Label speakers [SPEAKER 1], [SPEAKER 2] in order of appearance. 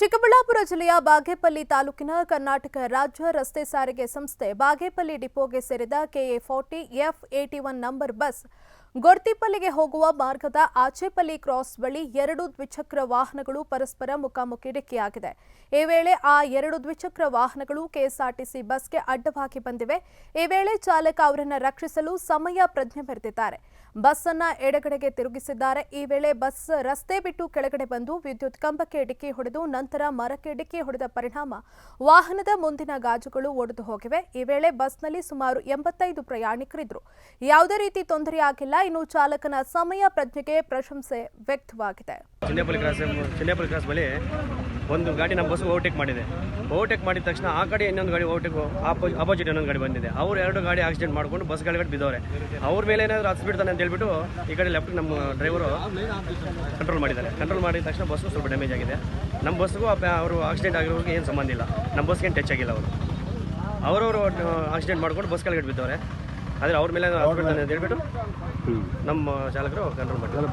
[SPEAKER 1] ಚಿಕ್ಕಬಳ್ಳಾಪುರ ಜಿಲ್ಲೆಯ ಬಾಗೇಪಲ್ಲಿ ತಾಲೂಕಿನ ಕರ್ನಾಟಕ ರಾಜ್ಯ ರಸ್ತೆ ಸಾರಿಗೆ ಸಂಸ್ಥೆ ಬಾಗೇಪಲ್ಲಿ ಡಿಪೋಗೆ ಸೇರಿದ KA forty F eighty one number bus ಗೊರ್ತಿಪಲ್ಲಿಗೆ ಹೋಗುವ ಮಾರ್ಗದ ಆಚೆಪಲ್ಲಿ ಕ್ರಾಸ್ ಬಳಿ ಎರಡು ದ್ವಿಚಕ್ರ ವಾಹನಗಳು ಪರಸ್ಪರ ಮುಖಾಮುಖಿ ಡಿಕ್ಕಿಯಾಗಿದೆ. ಈ ವೇಳೆ ಆ ಎರಡು ದ್ವಿಚಕ್ರ ವಾಹನಗಳು ಕೆಎಸ್ಆರ್ಟಿಸಿ ಬಸ್ಗೆ ಅಡ್ಡವಾಗಿ ಬಂದಿವೆ. ಈ ವೇಳೆ ಚಾಲಕ ಅವರನ್ನು ರಕ್ಷಿಸಲು ಸಮಯ ಪ್ರಜ್ಞೆ ಬರೆದಿದ್ದಾರೆ. ಬಸ್ ಅನ್ನ ಎಡಗಡೆಗೆ ತಿರುಗಿಸಿದ್ದಾರೆ. ಈ ವೇಳೆ ಬಸ್ ರಸ್ತೆ ಬಿಟ್ಟು ಕೆಳಗಡೆ ಬಂದು ವಿದ್ಯುತ್ ಕಂಬಕ್ಕೆ ಡಿಕ್ಕಿ ಹೊಡೆದು ನಂತರ ಮರಕ್ಕೆ ಡಿಕ್ಕಿ ಹೊಡೆದ ಪರಿಣಾಮ ವಾಹನದ ಮುಂದಿನ ಗಾಜುಗಳು ಒಡೆದು ಹೋಗಿವೆ. ಈ ವೇಳೆ ಬಸ್ನಲ್ಲಿ ಸುಮಾರು ಎಂಬತ್ತೈದು ಪ್ರಯಾಣಿಕರಿದ್ರು ಯಾವುದೇ ರೀತಿ ತೊಂದರೆಯಾಗಿಲ್ಲ. ಇನ್ನು ಚಾಲಕನ ಸಮಯ ಪ್ರಜ್ಞೆಗೆ ಪ್ರಶಂಸೆ ವ್ಯಕ್ತವಾಗಿದೆ.
[SPEAKER 2] ಚಿಂದೇಪಲ್ಲಿ ಕ್ರಾಸ್ ಕ್ರಾಸ್ ಬಳಿ ಒಂದು ಗಾಡಿ ನಮ್ಮ ಬಸ್ ಓವರ್ಟೇಕ್ ಮಾಡಿದೆ. ಓವರ್ಟೇಕ್ ಮಾಡಿದ ತಕ್ಷಣ ಆ ಕಡೆ ಇನ್ನೊಂದು ಗಾಡಿ ಓವರ್ಟೇಕ್ ಅಪೋಸಿಟ್ ಇನ್ನೊಂದು ಗಾಡಿ ಬಂದಿದೆ. ಅವ್ರು ಎರಡು ಗಾಡಿ ಆಕ್ಸಿಡೆಂಟ್ ಮಾಡ್ಕೊಂಡು ಬಸ್ ಗಾಡಿ ಬಿದ್ದವ್ರೆ. ಅವ್ರ ಮೇಲೆ ಏನಾದರೂ ಹತ್ಬಿಡ್ತಾನೆ ಅಂತ ಹೇಳ್ಬಿಟ್ಟು ಈ ಕಡೆ ಲೆಫ್ಟ್ ನಮ್ಮ ಡ್ರೈವರು ಕಂಟ್ರೋಲ್ ಮಾಡಿದ್ದಾರೆ. ಕಂಟ್ರೋಲ್ ಮಾಡಿದ ತಕ್ಷಣ ಬಸ್ ಸ್ವಲ್ಪ ಡ್ಯಾಮೇಜ್ ಆಗಿದೆ. ನಮ್ಮ ಬಸ್ಗೂ ಅವರು ಆಕ್ಸಿಡೆಂಟ್ ಆಗಿರೋರಿಗೆ ಏನು ಸಂಬಂಧ ಇಲ್ಲ. ನಮ್ಮ ಬಸ್ಗೇನು ಟಚ್ ಆಗಿಲ್ಲ ಅವರು. ಅವರವರು ಆಕ್ಸಿಡೆಂಟ್ ಮಾಡ್ಕೊಂಡು ಬಸ್ ಕೆಳಗಡೆ ಬಿದ್ದವ್ರೆ. ಆದರೆ ಅವ್ರ ಮೇಲೆ ಅಂತ ಹೇಳ್ಬಿಟ್ಟು ನಮ್ಮ ಚಾಲಕರು ಕಂಟ್ರೋಲ್ ಮಾಡಿದ್ದಾರೆ